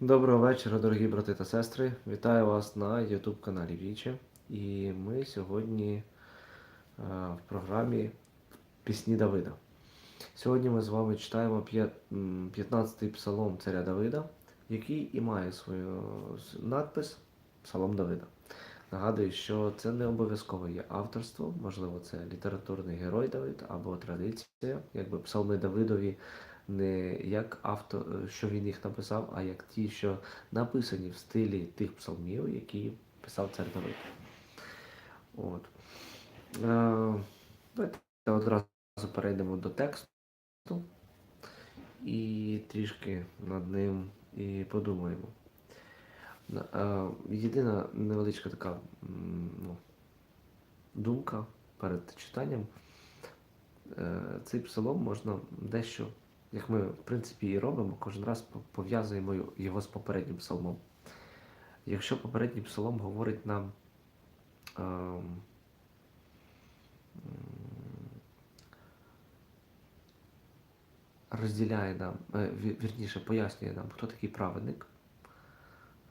Доброго вечора, дорогі брати та сестри. Вітаю вас на YouTube каналі Віче. І ми сьогодні е, в програмі Пісні Давида. Сьогодні ми з вами читаємо 15-й псалом царя Давида, який і має свою надпис Псалом Давида. Нагадую, що це не обов'язково є авторство, можливо, це літературний герой Давид або традиція, якби псалми Давидові не як авто, що він їх написав, а як ті, що написані в стилі тих псалмів, які писав цар Давид. От. Е, давайте одразу перейдемо до тексту і трішки над ним і подумаємо. Е, Єдина невеличка така ну, думка перед читанням. Е, Цей псалом можна дещо, як ми в принципі і робимо, кожен раз пов'язуємо його з попереднім псалмом. Якщо попередній псалом говорить нам ем, розділяє нам, е, вірніше пояснює нам, хто такий праведник.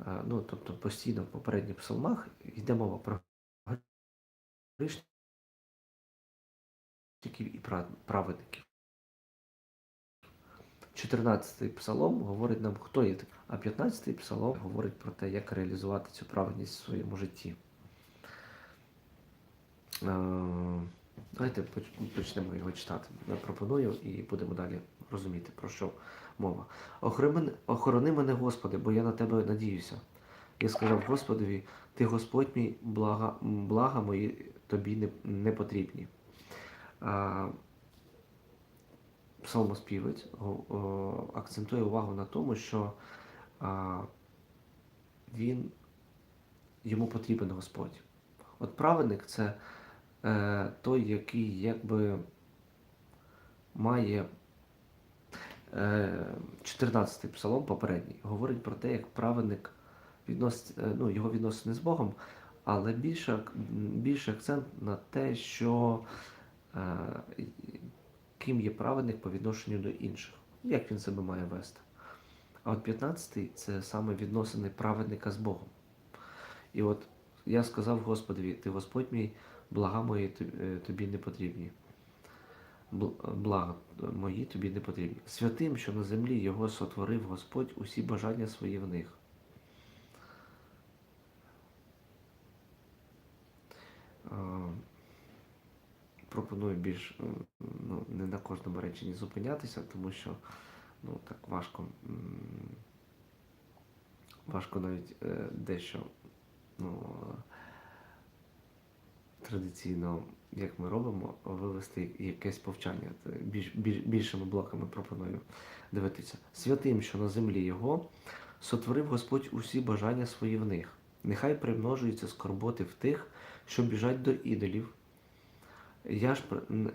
Е, Ну, тобто постійно в попередніх псалмах йде мова про грішників і праведників. 14-й псалом говорить нам, хто є такий, а 15-й псалом говорить про те, як реалізувати цю праведність в своєму житті. Е, Давайте почнемо його читати. Я пропоную і будемо далі розуміти, про що мова. Охорони мене, Господи, бо я на тебе надіюся. Я сказав Господові, ти Господь мій, блага, блага мої тобі не, не потрібні. Псалмоспівець акцентує увагу на тому, що він, йому потрібен Господь. От праведник це е, той, який якби має е, 14-й псалом попередній, говорить про те, як праведник відносить, е, ну, його відносини з Богом, але більше, більше акцент на те, що е, ким є праведник по відношенню до інших, як він себе має вести. А от 15-й це саме відносини праведника з Богом. І от я сказав Господові, ти Господь мій, блага мої тобі- е, не потрібні. Блага мої тобі не потрібні. Святим, що на землі його сотворив Господь усі бажання свої в них. Пропоную більш ну, не на кожному реченні зупинятися, тому що ну, так важко, важко навіть е, дещо ну, традиційно, як ми робимо, вивести якесь повчання. Більш, більш, більшими блоками пропоную дивитися. Святим, що на землі його, сотворив Господь усі бажання свої в них. Нехай примножуються скорботи в тих, що біжать до ідолів. Я ж,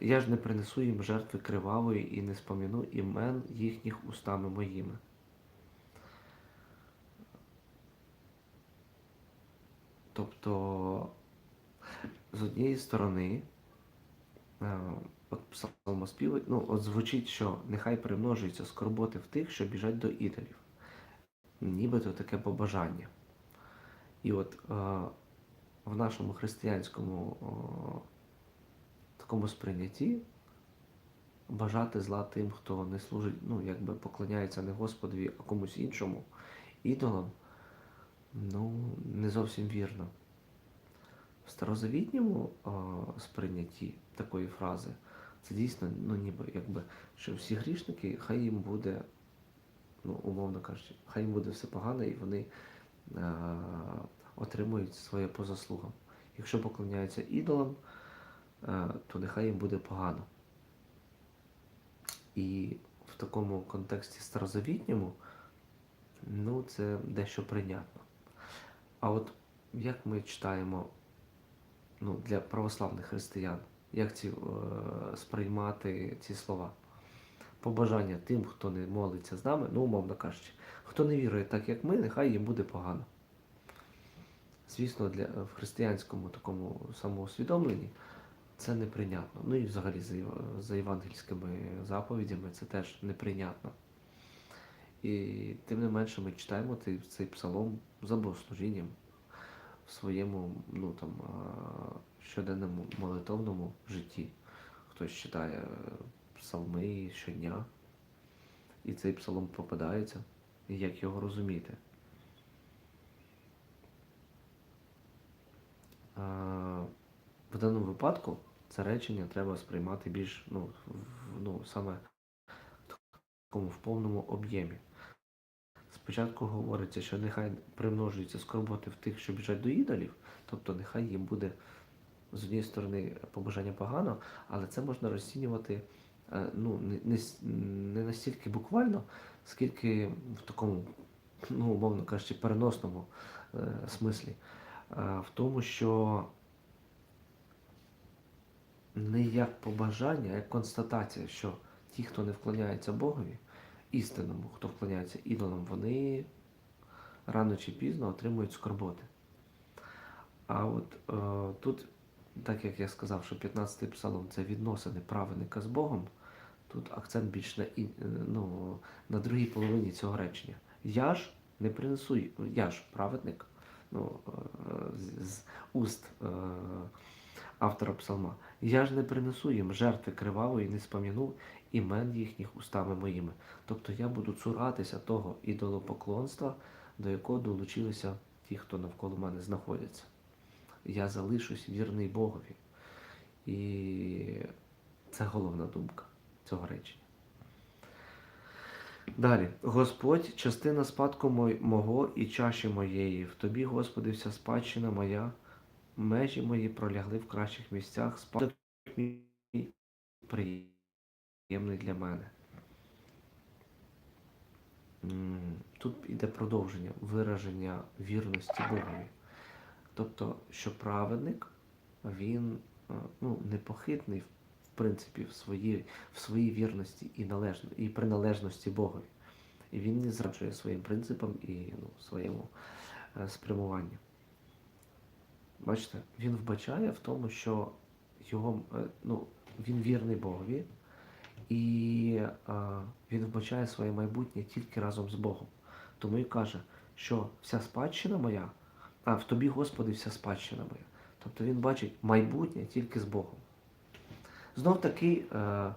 я ж не принесу їм жертви кривавої і не споміну імен їхніх устами моїми. Тобто, з однієї сторони, е, от псалмоспівець, ну, от звучить, що нехай примножуються скорботи в тих, що біжать до ідолів. Нібито таке побажання. І от е, в нашому християнському такому сприйнятті бажати зла тим, хто не служить, ну, якби поклоняється не Господові, а комусь іншому, ідолам, ну, не зовсім вірно. В старозавітньому о, сприйнятті такої фрази це дійсно, ну ніби якби, що всі грішники, хай їм буде, ну, умовно кажучи, хай їм буде все погано, і вони е, отримують своє по заслугам. Якщо поклоняються ідолам, то нехай їм буде погано. І в такому контексті старозавітньому, ну, це дещо прийнятно. А от як ми читаємо ну, для православних християн, як ці, е, сприймати ці слова? Побажання тим, хто не молиться з нами, ну, умовно кажучи, хто не вірує так, як ми, нехай їм буде погано. Звісно, для, в християнському такому самоусвідомленні це неприйнятно. Ну і взагалі за, єв- за євангельськими заповідями це теж неприйнятно. І тим не менше ми читаємо цей, цей псалом за богослужінням в своєму ну, там, щоденному молитовному житті. Хтось читає е, псалми щодня, і цей псалом попадається, і як його розуміти. В даному випадку це речення треба сприймати більш ну, ну, саме в повному об'ємі. Спочатку говориться, що нехай примножуються скорботи в тих, що біжать до ідолів, тобто нехай їм буде з однієї сторони побажання погано, але це можна розцінювати е, ну, не, не настільки буквально, скільки в такому, ну, умовно кажучи, переносному е, смислі. Е, в тому, що не як побажання, а як констатація, що ті, хто не вклоняється Богові, істинному, хто вклоняється ідолам, вони рано чи пізно отримують скорботи. А от е, тут, так як я сказав, що 15-й псалом це відносини праведника з Богом, тут акцент більш на, е, ну, на другій половині цього речення. Я ж не принесу, я ж праведник, ну, е, з, з уст е, автора псалма. Я ж не принесу їм жертви кривавої, не спом'яну імен їхніх устами моїми. Тобто я буду цуратися того ідолопоклонства, до якого долучилися ті, хто навколо мене знаходяться. Я залишусь вірний Богові. І це головна думка цього речення. Далі. Господь, частина спадку мого і чаші моєї. В тобі, Господи, вся спадщина моя, межі мої пролягли в кращих місцях, спадок мій приємний для мене. Тут іде продовження вираження вірності Богові. Тобто, що праведник, він е, ну, непохитний, в принципі, в своїй, в своїй вірності і, належно, і приналежності Богові. І він не зраджує своїм принципам і ну, своєму е, спрямуванню. Бачите, він вбачає в тому, що його, е, ну, він вірний Богові, і е, він вбачає своє майбутнє тільки разом з Богом. Тому і каже, що вся спадщина моя, а в тобі, Господи, вся спадщина моя. Тобто він бачить майбутнє тільки з Богом. Знов таки, е,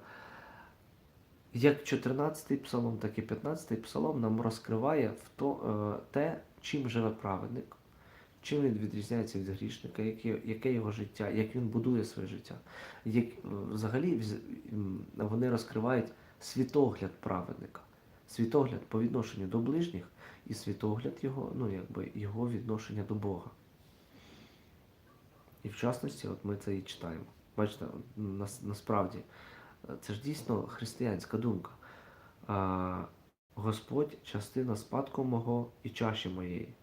як 14-й псалом, так і 15-й псалом нам розкриває в то, те, чим живе праведник, чим він відрізняється від грішника, яке, яке його життя, як він будує своє життя. Як, е, взагалі вони розкривають світогляд праведника, світогляд по відношенню до ближніх і світогляд його, ну, якби, його відношення до Бога. І в частності, от ми це і читаємо. Бачите, нас, насправді, е, це ж дійсно християнська думка. А, Господь, частина спадку мого і чаші моєї.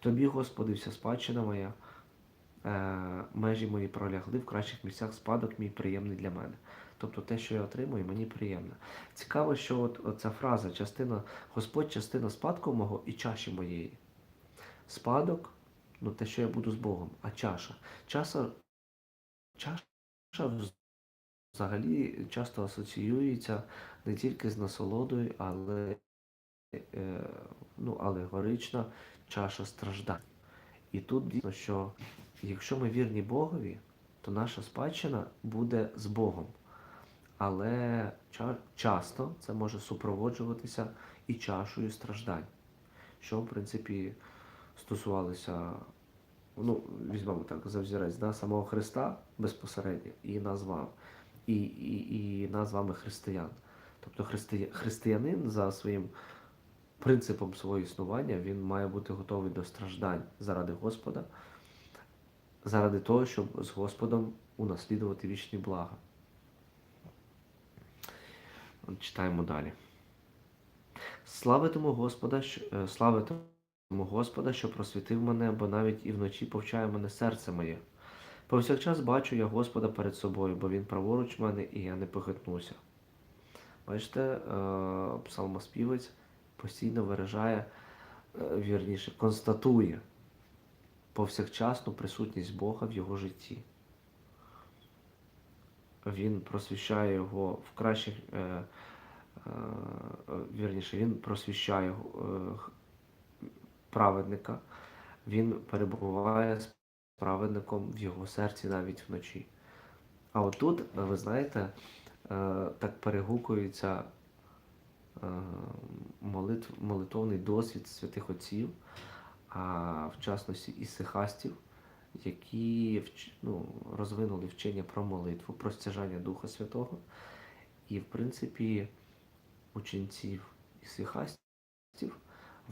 Тобі, Господи, вся спадщина моя, е, межі мої пролягли в кращих місцях спадок мій приємний для мене. Тобто те, що я отримую, мені приємно. Цікаво, що от, ця фраза частина, Господь, частина спадку мого і чаші моєї. Спадок, ну те, що я буду з Богом, а чаша. Чаша, чаша взагалі часто асоціюється не тільки з насолодою, але е, ну, алегорична чаша страждань. І тут дійсно, що якщо ми вірні Богові, то наша спадщина буде з Богом. Але часто це може супроводжуватися і чашою страждань, що, в принципі, стосувалося, ну, візьмемо так, за взірець, да, самого Христа безпосередньо і нас вами, і, і, і нас вами християн. Тобто христия- християнин за своїм принципом свого існування він має бути готовий до страждань заради Господа, заради того, щоб з Господом унаслідувати вічні блага. Читаємо далі. Славитиму Господа, що, е, славитиму Господа, що просвітив мене, бо навіть і вночі повчає мене серце моє. Повсякчас бачу я Господа перед собою, бо Він праворуч мене, і я не похитнуся. Бачите, е, псалмоспівець постійно виражає, е, вірніше, констатує повсякчасну присутність Бога в його житті. Він просвіщає його в кращих, е, е, вірніше, він просвіщає праведника, він перебуває з праведником в його серці навіть вночі. А отут, ви знаєте, так перегукується молитв, молитовний досвід святих отців, а в частності ісихастів, які вч- ну, розвинули вчення про молитву, про стяжання Духа Святого. І, в принципі, у ченців ісихастів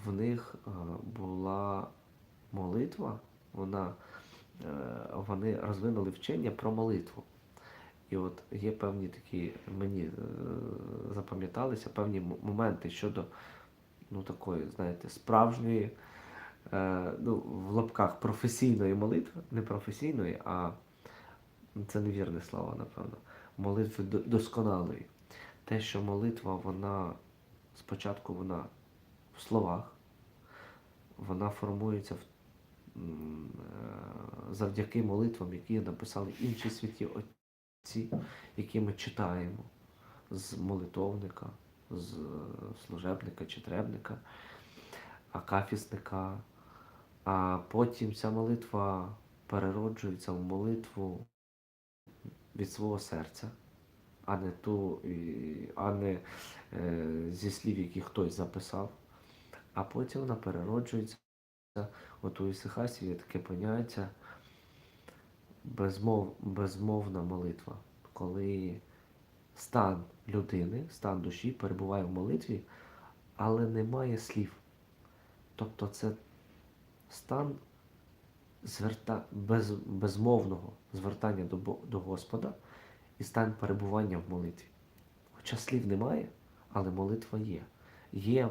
в них е, була молитва, вона, е, вони розвинули вчення про молитву. І от є певні такі, мені е, запам'яталися певні моменти щодо ну, такої, знаєте, справжньої, е, ну, в лапках професійної молитви, не професійної, а це невірне слово, напевно, молитви досконалої. Те, що молитва, вона спочатку вона в словах, вона формується в, е, завдяки молитвам, які написали інші святі отці, які ми читаємо з молитовника, з служебника чи требника, акафісника. А потім ця молитва перероджується в молитву від свого серця, а не ту, а не е, зі слів, які хтось записав. А потім вона перероджується. От у Ісихасі є таке поняття безмов, безмовна молитва, коли стан людини, стан душі перебуває в молитві, але немає слів. Тобто це стан зверта... без... безмовного звертання до, до Господа і стан перебування в молитві. Хоча слів немає, але молитва є. Є.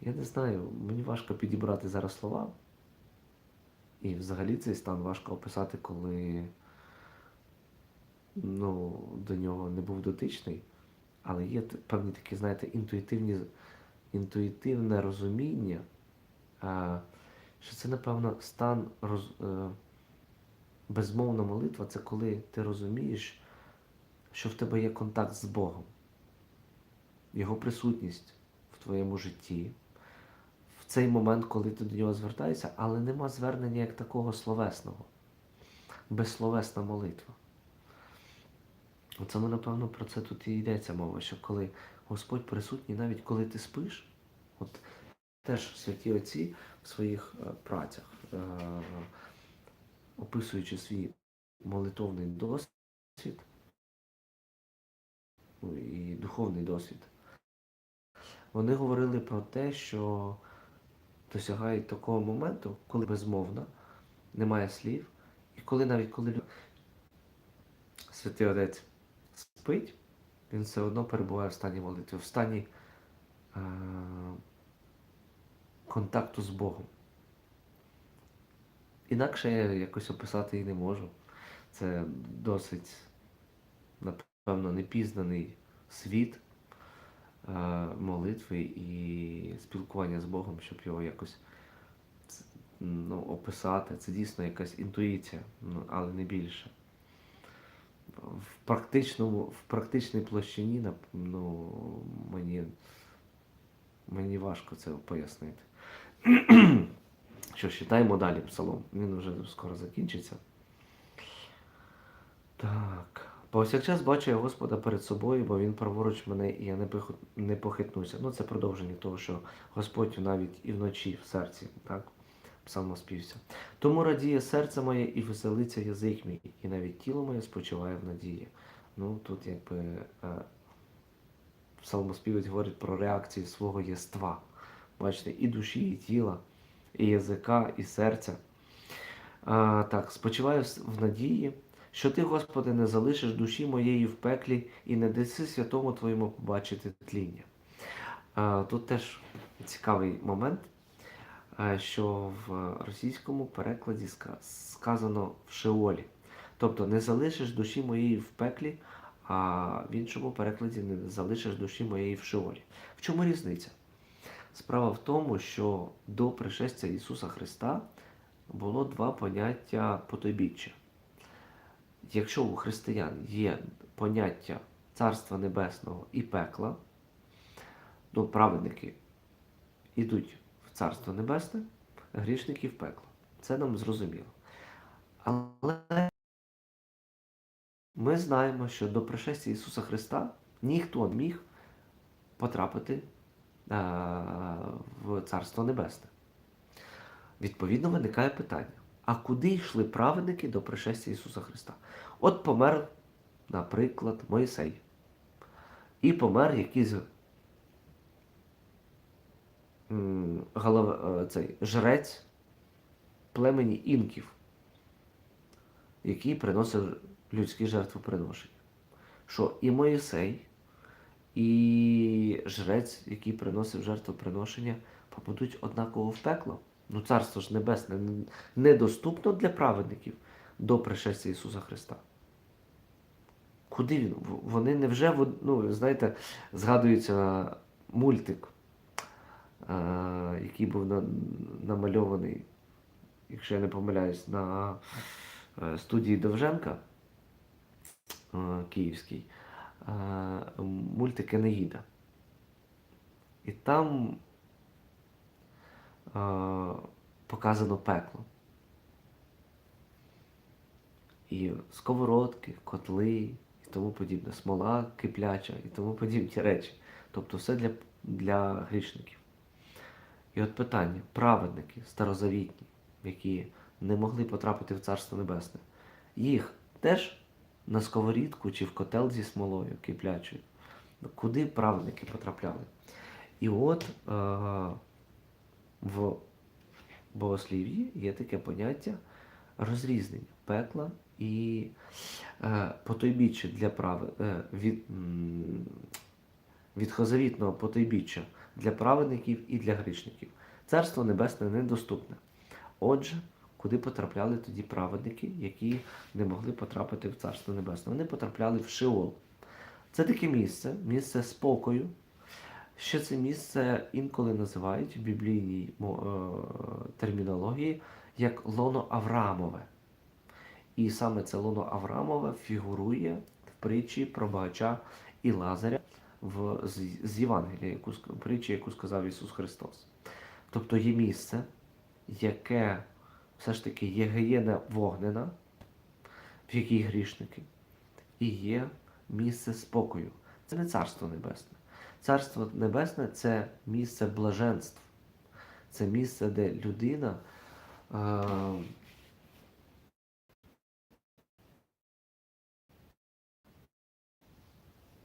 Я не знаю, мені важко підібрати зараз слова. І взагалі цей стан важко описати, коли ну, до нього не був дотичний. Але є певні такі, знаєте, інтуїтивні, інтуїтивне розуміння, що це, напевно, стан роз, е, безмовна молитва це коли ти розумієш, що в тебе є контакт з Богом, Його присутність в твоєму житті, цей момент, коли ти до нього звертаєшся, але нема звернення як такого словесного, безсловесна молитва. Оце, ну, напевно, про це тут і йдеться мова, що коли Господь присутній, навіть коли ти спиш, от теж святі отці в своїх е, працях, е, описуючи свій молитовний досвід ну, і духовний досвід, вони говорили про те, що досягають такого моменту, коли безмовна, немає слів, і коли навіть коли святий отець спить, він все одно перебуває в стані молитви, в стані е- контакту з Богом. Інакше я якось описати і не можу. Це досить, напевно, непізнаний світ молитви і спілкування з Богом, щоб його якось ну, описати. Це дійсно якась інтуїція, ну, але не більше. В практичному, в практичній площині ну, мені, мені важко це пояснити. Що ж, читаємо далі псалом. Він вже скоро закінчиться. Так. Повсякчас бачу я Господа перед собою, бо він праворуч мене, і я не, похитнуся. Ну, це продовження того, що Господь навіть і вночі в серці, так? Псалмоспівця. Тому радіє серце моє і веселиться язик мій, і навіть тіло моє спочиває в надії. Ну, тут якби е, псалмоспівець говорить про реакцію свого єства. Бачите, і душі, і тіла, і язика, і серця. А, так, спочиваю в надії, що ти, Господи, не залишиш душі моєї в пеклі і не даси святому Твоєму побачити тління. Тут теж цікавий момент, що в російському перекладі сказано в Шеолі. Тобто не залишиш душі моєї в пеклі, а в іншому перекладі не залишиш душі моєї в Шеолі. В чому різниця? Справа в тому, що до пришестя Ісуса Христа було два поняття потойбіччя. Якщо у християн є поняття Царства Небесного і пекла, ну, праведники йдуть в Царство Небесне, грішники в пекло. Це нам зрозуміло. Але ми знаємо, що до пришестя Ісуса Христа ніхто не міг потрапити е, в Царство Небесне. Відповідно, виникає питання: а куди йшли праведники до пришестя Ісуса Христа? От помер, наприклад, Моїсей. І помер якийсь голов, е, цей, жрець племені інків, який приносив людські жертвоприношення. Що і Моїсей, і жрець, який приносив жертвоприношення, попадуть однаково в пекло. Ну, царство ж небесне недоступно для праведників до пришестя Ісуса Христа. Куди він? Вони не вже, ну, знаєте, згадується мультик, е, який був намальований, якщо я не помиляюсь, на е, студії Довженка е, Київський, е, мультик Енеїда. І там показано пекло. І сковородки, котли і тому подібне, смола кипляча і тому подібні речі. Тобто все для, для грішників. І от питання: праведники старозавітні, які не могли потрапити в Царство Небесне, їх теж на сковорідку чи в котел зі смолою киплячою. Куди праведники потрапляли? І от е, в богослів'ї є таке поняття розрізнення пекла і е, потойбіччя для прави, е, від, відхозавітного потойбіччя для праведників і для грішників. Царство Небесне недоступне. Отже, куди потрапляли тоді праведники, які не могли потрапити в Царство Небесне? Вони потрапляли в Шеол. Це таке місце, місце спокою. Ще це місце інколи називають в біблійній е, термінології як лоно Авраамове. І саме це лоно Авраамове фігурує в притчі про багача і Лазаря в, з, з Євангелія, яку, притчі, яку сказав Ісус Христос. Тобто є місце, яке все ж таки є гієна вогнена, в якій грішники, і є місце спокою. Це не царство небесне. Царство небесне це місце блаженств. Це місце, де людина. Е-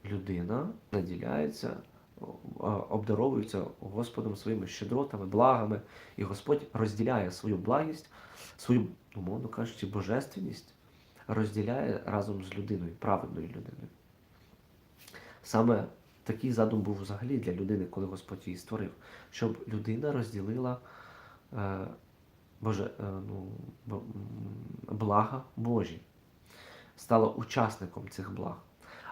людина наділяється, обдаровується Господом своїми щедротами, благами, і Господь розділяє свою благість, свою, умовно кажучи, божественність, розділяє разом з людиною, праведною людиною. Саме такий задум був взагалі для людини, коли Господь її створив, щоб людина розділила е, Боже, е, ну, блага Божі, стала учасником цих благ.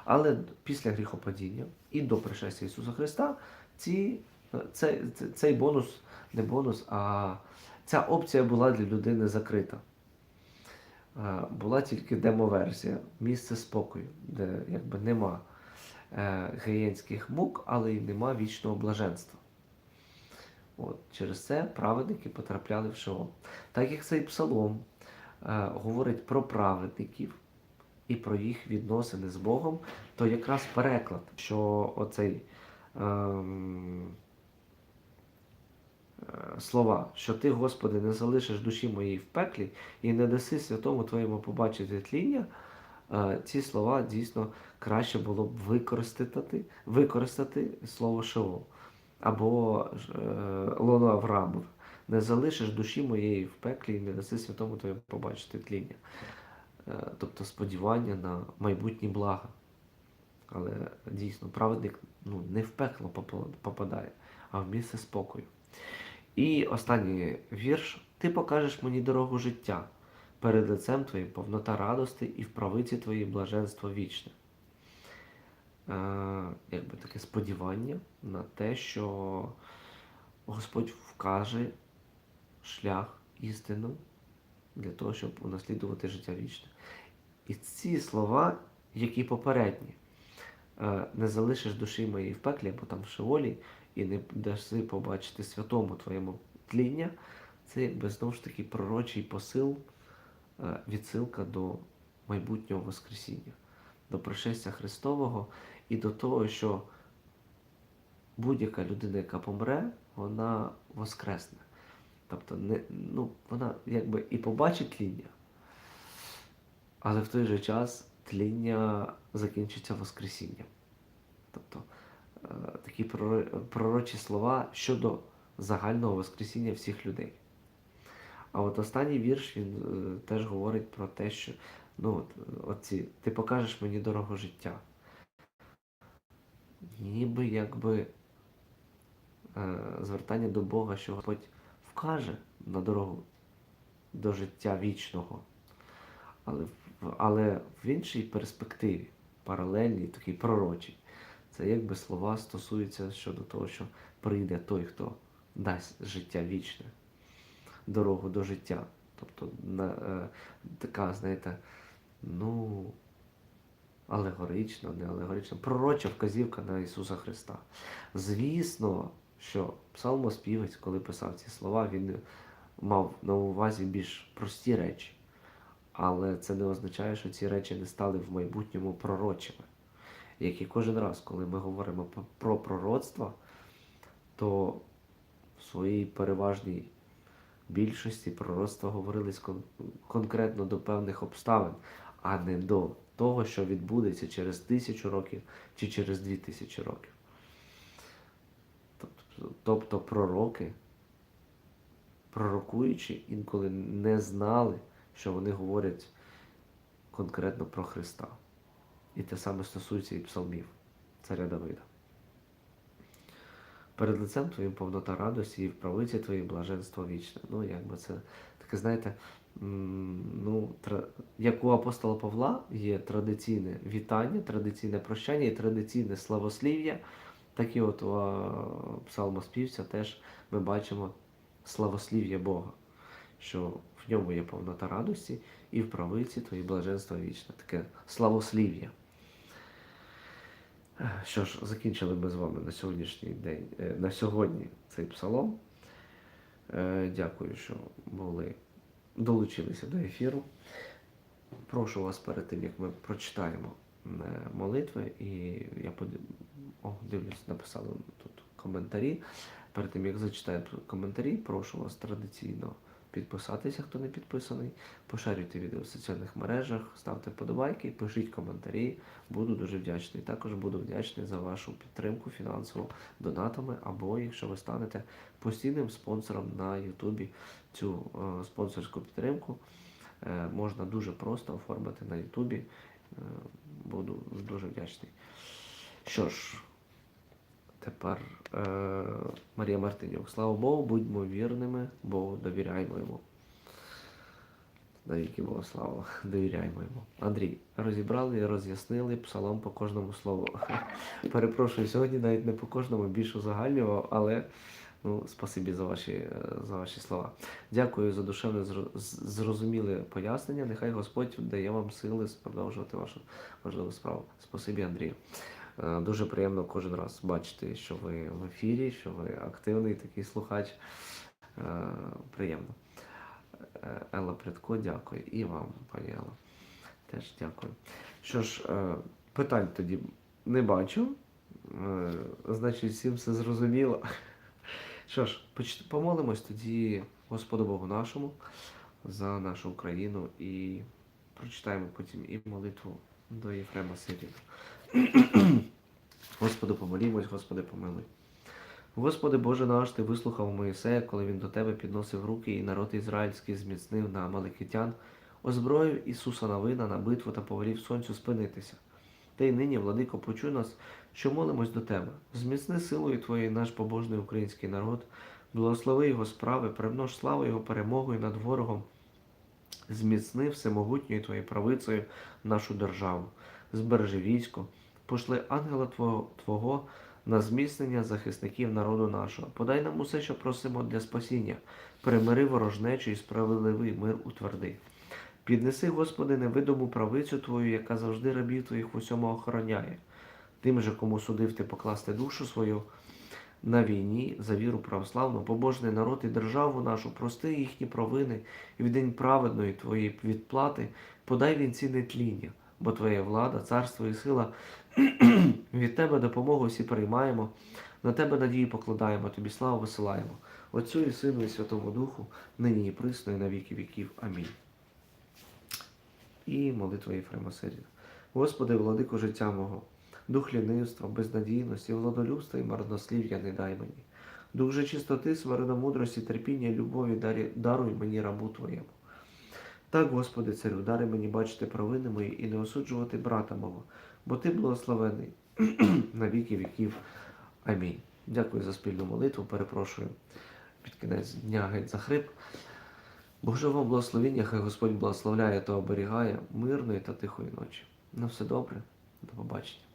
Але після гріхопадіння і до пришестя Ісуса Христа ці, цей, цей бонус, не бонус, а ця опція була для людини закрита. Е, Була тільки демоверсія, місце спокою, де якби нема е, гієнських мук, але й нема вічного блаженства. От, через це праведники потрапляли в Шеол. Так як цей псалом е, говорить про праведників і про їх відносини з Богом, то якраз переклад, що оцей ем, е, слова, що ти, Господи, не залишиш душі моєї в пеклі і не даси святому Твоєму побачити тління, е, ці слова дійсно краще було б використати, використати слово Шеол або е, лоно Авраамов. Не залишиш душі моєї в пеклі і не даси святому Твоєму побачити тління. Е, тобто сподівання на майбутні блага. Але дійсно праведник ну, не в пекло попадає, а в місце спокою. І останній вірш: Ти покажеш мені дорогу життя, перед лицем твоїм повнота радости і в правиці твоїй блаженство вічне. Е, якби таке сподівання на те, що Господь вкаже шлях істину для того, щоб унаслідувати життя вічне. І ці слова, які попередні, е, не залишиш душі моєї в пеклі, або там в шеолі, і не даси побачити святому твоєму тління, це якби знову ж таки пророчий посил, відсилка до майбутнього Воскресіння, до пришестя Христового і до того, що будь-яка людина, яка помре, вона воскресне. Тобто не, ну, вона якби і побачить тління, але в той же час тління закінчиться Воскресінням. Тобто е, такі пророчі слова щодо загального Воскресіння всіх людей. А от останній вірш він е, теж говорить про те, що ну, от, оці, ти покажеш мені дорогу життя. Ніби якби е, звертання до Бога, що Господь вкаже на дорогу до життя вічного. Але, але в іншій перспективі, паралельній, такій пророчій, це якби слова стосуються щодо того, що прийде той, хто дасть життя вічне, дорогу до життя. Тобто на, е, така, знаєте, ну, алегорична, не алегорична, пророча вказівка на Ісуса Христа. Звісно, що псалмоспівець, коли писав ці слова, він мав на увазі більш прості речі. Але це не означає, що ці речі не стали в майбутньому пророчими. Як і кожен раз, коли ми говоримо про пророцтво, то в своїй переважній більшості пророцтва говорились кон- конкретно до певних обставин, а не до того, що відбудеться через тисячу років чи через дві тисячі років. Тобто, пророки, пророкуючи, інколи не знали, що вони говорять конкретно про Христа. І те саме стосується і псалмів царя Давида. Перед лицем твоїм повнота радості і в правиці твоїй блаженство вічне. Ну, якби це таке, знаєте, ну, тра- як у апостола Павла є традиційне вітання, традиційне прощання і традиційне славослів'я, так і от у псалмоспівця теж ми бачимо славослів'я Бога, що в ньому є повнота радості і в правиці твої блаженство вічне. Таке славослів'я. Що ж, закінчили ми з вами на сьогоднішній день, е, на сьогодні цей псалом. Е, Дякую, що були, долучилися до ефіру. Прошу вас перед тим, як ми прочитаємо е, молитви, і я. О, дивлюсь, написали тут коментарі. Перед тим, як зачитаю коментарі, прошу вас традиційно підписатися, хто не підписаний, поширюйте відео в соціальних мережах, ставте вподобайки, пишіть коментарі. Буду дуже вдячний. Також буду вдячний за вашу підтримку фінансову донатами, або якщо ви станете постійним спонсором на Ютубі цю е, спонсорську підтримку. е, можна дуже просто оформити на Ютубі. Е, буду дуже вдячний. Що ж, тепер е, Марія Мартинюк. Слава Богу, будьмо вірними, Богу довіряймо йому. Навіки Бога слава, довіряймо йому. Андрій, розібрали і роз'яснили псалом по кожному слову. Перепрошую, сьогодні навіть не по кожному більш узагальнював, але ну, спасибі за ваші, е, за ваші слова. Дякую за душевне зрозуміле пояснення. Нехай Господь дає вам сили продовжувати вашу важливу справу. Спасибі, Андрію. Е, Дуже приємно кожен раз бачити, що ви в ефірі, що ви активний такий слухач. Е, Приємно. Е, Елла Прядко, дякую. І вам, пані Елла. Теж дякую. Що ж, питань тоді не бачу. Значить, всім все зрозуміло. Що ж, помолимось тоді Господу Богу нашому за нашу Україну і прочитаємо потім і молитву до Єфрема Сиріна. Господу помолімось, Господи помилуй. Господи Боже наш, Ти вислухав Моїсея, коли він до Тебе підносив руки, і народ ізраїльський зміцнив на Амаликитян, озброїв Ісуса Навина на битву та повелів сонцю спинитися. Та й нині, владико, почуй нас, що молимось до Тебе. Зміцни силою Твоєю наш побожний український народ, благослови його справи, примнож славу Його перемогою над ворогом, зміцни всемогутньою Твоєю правицею нашу державу, збережи військо, пошли ангела Твого, Твого на зміцнення захисників народу нашого. Подай нам усе, що просимо для спасіння, примири ворожнечу і справедливий мир утверди. Піднеси, Господи, невидиму правицю Твою, яка завжди рабів Твоїх в усьому охороняє. тим же, кому судив ти покласти душу свою на війні за віру православну, побожний народ і державу нашу, прости їхні провини, і в день праведної твоєї відплати подай вінці нетління, бо твоя влада, царство і сила від тебе допомогу всі приймаємо, на тебе надії покладаємо, тобі славу висилаємо. Отцю і Сину і Святому Духу, нині і присно, і на віки віків. Амінь. І молитва Єфрема. Господи, владико життя мого, дух лінивства, безнадійності, владолюбства і марнослів'я не дай мені. Дух же чистоти, смиреномудрості, терпіння, любові даруй мені рабу Твоєму. Так, Господи, царю, дари мені бачити провини мої і не осуджувати брата мого, бо Ти благословений на віки віків. Амінь. Дякую за спільну молитву. Перепрошую під кінець дня геть за хрип. Божого благословіння, хай Господь благословляє та оберігає мирної та тихої ночі. На все добре, до побачення.